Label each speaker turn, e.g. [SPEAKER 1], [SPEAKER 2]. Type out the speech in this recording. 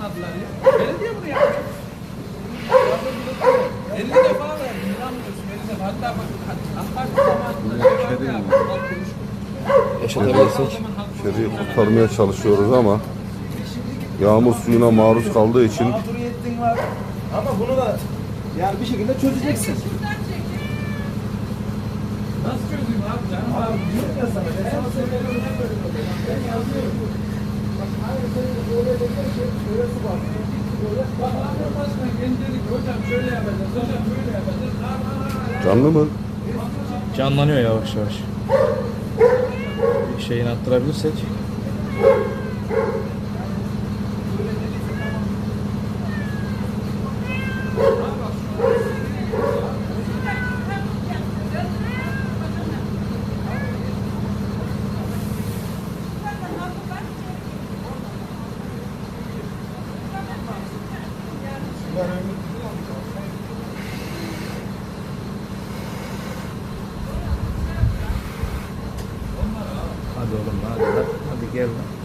[SPEAKER 1] yapmadılar ya. Belediye bunu yaptı. 50 defa verdim. İnanmıyorsun 50 defa. Hatta bak Akbar zamanında şey vardı ya.
[SPEAKER 2] Yaşatabilirsek
[SPEAKER 1] içeriği kurtarmaya
[SPEAKER 3] çalışıyoruz ama yağmur suyuna maruz kaldığı için
[SPEAKER 4] mağduriyetin var ama bunu da yani bir şekilde çözeceksin.
[SPEAKER 1] Nasıl çözeyim abi? Canım abi diyorum
[SPEAKER 4] ya sana.
[SPEAKER 1] Ben sana söylüyorum. Ben yazıyorum canlı
[SPEAKER 3] mı?
[SPEAKER 2] Canlanıyor yavaş yavaş. Bir şeyini attırabilirsek. Hadi oğlum hadi. Hadi gel lan.